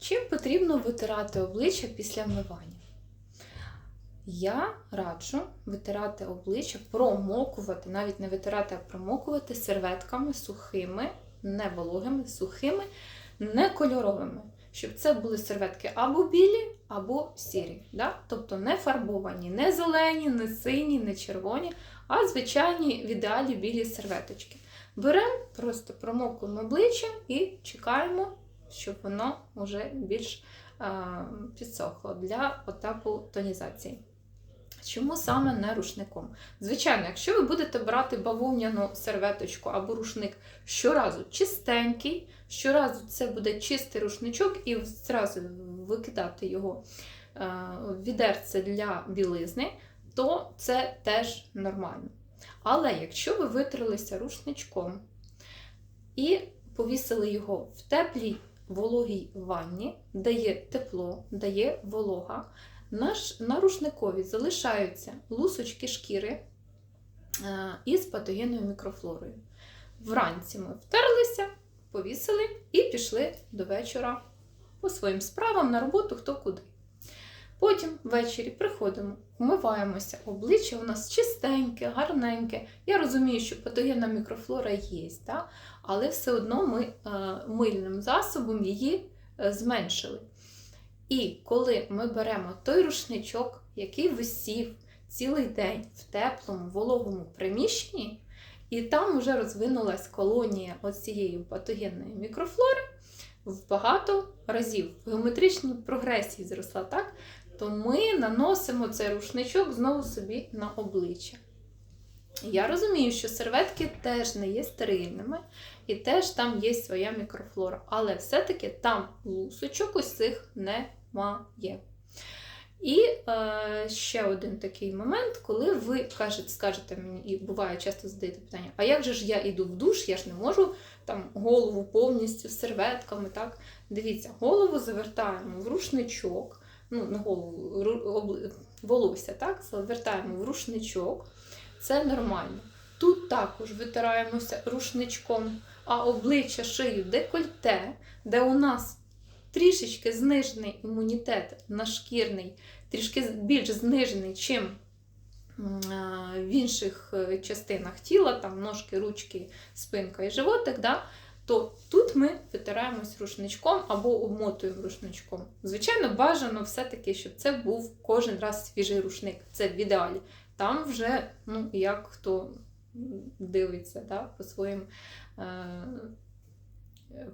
Чим потрібно витирати обличчя після вмивання? Я раджу витирати обличчя, промокувати, навіть не витирати, а промокувати серветками сухими, не вологими, сухими, не кольоровими. Щоб це були серветки або білі, або сірі. Да? Тобто не фарбовані, не зелені, не сині, не червоні, а звичайні в ідеалі білі серветочки. Беремо, просто промокуємо обличчя і чекаємо, щоб воно вже більш а, підсохло для етапу тонізації. Чому саме не рушником? Звичайно, якщо ви будете брати бавовняну серветочку або рушник щоразу чистенький, щоразу це буде чистий рушничок, і зразу викидати його е, в відерце для білизни, то це теж нормально. Але якщо ви витрилися рушничком і повісили його в теплій вологій ванні, дає тепло, дає волога, наш, на залишаються лусочки шкіри е, із патогенною мікрофлорою. Вранці ми втерлися, повісили і пішли до вечора по своїм справам на роботу хто куди. Потім ввечері приходимо, вмиваємося, обличчя у нас чистеньке, гарненьке. Я розумію, що патогенна мікрофлора є, та? але все одно ми е, мильним засобом її е, зменшили. І коли ми беремо той рушничок, який висів цілий день в теплому, вологому приміщенні, і там вже розвинулась колонія оцієї патогенної мікрофлори в багато разів. В геометричній прогресії зросла так, то ми наносимо цей рушничок знову собі на обличчя. Я розумію, що серветки теж не є стерильними, і теж там є своя мікрофлора, але все-таки там лусочок ось цих немає. І е, ще один такий момент, коли ви кажете, скажете мені, і буває часто задаєте питання: а як же ж я йду в душ, я ж не можу там голову повністю з серветками. так? Дивіться, голову завертаємо в рушничок, ну, не голову, обли- волосся, так? Завертаємо в рушничок. Це нормально. Тут також витираємося рушничком, а обличчя шию декольте, де у нас трішечки знижений імунітет нашкірний, трішки більш знижений, чим в інших е, частинах тіла, там ножки, ручки, спинка і животик, да, то тут ми витираємось рушничком або обмотуємо рушничком. Звичайно, бажано все-таки, щоб це був кожен раз свіжий рушник. Це в ідеалі. Там вже, ну, як хто дивиться да, по своїм е-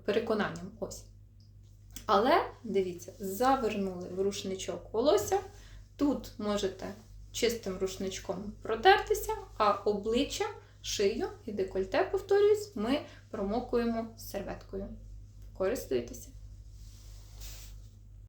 переконанням. Ось. Але дивіться, завернули в рушничок волосся. Тут можете чистим рушничком протертися, а обличчя, шию і декольте, повторюсь, ми. Користуйтеся.